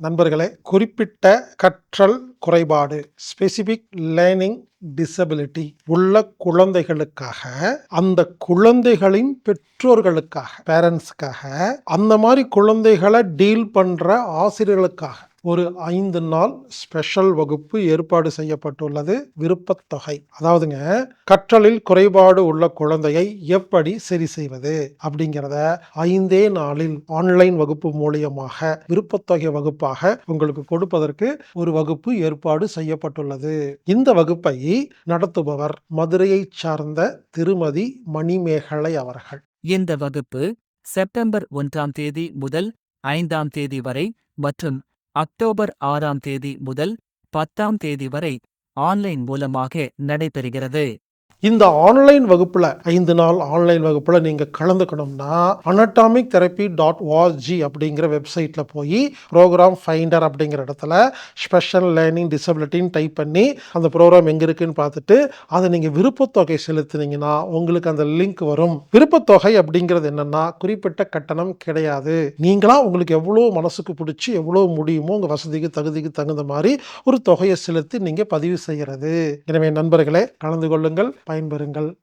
நண்பர்களே குறிப்பிட்ட கற்றல் குறைபாடு ஸ்பெசிபிக் லேர்னிங் டிசபிலிட்டி உள்ள குழந்தைகளுக்காக அந்த குழந்தைகளின் பெற்றோர்களுக்காக பேரண்ட்ஸுக்காக அந்த மாதிரி குழந்தைகளை டீல் பண்ணுற ஆசிரியர்களுக்காக ஒரு ஐந்து நாள் ஸ்பெஷல் வகுப்பு ஏற்பாடு செய்யப்பட்டுள்ளது விருப்பத்தொகை. அதாவதுங்க கற்றலில் குறைபாடு உள்ள குழந்தையை எப்படி சரி செய்வது அப்படிங்கிறத ஐந்தே நாளில் ஆன்லைன் வகுப்பு மூலியமாக விருப்பத்தொகை வகுப்பாக உங்களுக்கு கொடுப்பதற்கு ஒரு வகுப்பு ஏற்பாடு செய்யப்பட்டுள்ளது. இந்த வகுப்பை நடத்துபவர் மதுரையைச் சார்ந்த திருமதி மணிமேகலை அவர்கள். இந்த வகுப்பு செப்டம்பர் ஒன்றாம் தேதி முதல் ஐந்தாம் தேதி வரை மற்றும் அக்டோபர் ஆறாம் தேதி முதல் பத்தாம் தேதி வரை ஆன்லைன் மூலமாக நடைபெறுகிறது. இந்த ஆன்லைன் வகுப்பில் ஐந்து நாள் ஆன்லைன் வகுப்பில் நீங்கள் கலந்துக்கணும்னா அனட்டாமிக் தெரப்பி டாட் ஓஆர்ஜி அப்படிங்கிற வெப்சைட்டில் போய் ப்ரோக்ராம் ஃபைண்டர் அப்படிங்கிற இடத்துல ஸ்பெஷல் லேர்னிங் டிசபிலிட்டின்னு டைப் பண்ணி அந்த ப்ரோக்ராம் எங்கே இருக்குன்னு பார்த்துட்டு அதை நீங்கள் விருப்பத்தொகை செலுத்தினீங்கன்னா உங்களுக்கு அந்த லிங்க் வரும். விருப்பத்தொகை அப்படிங்கிறது என்னென்னா குறிப்பிட்ட கட்டணம் கிடையாது. நீங்களாக உங்களுக்கு எவ்வளோ மனசுக்கு பிடிச்சி எவ்வளோ முடியுமோ உங்கள் வசதிக்கு தகுதிக்கு தகுந்த மாதிரி ஒரு தொகையை செலுத்தி நீங்கள் பதிவு செய்கிறது எனவே நண்பர்களே கலந்து கொள்ளுங்கள் பயன்பெறுங்கள்.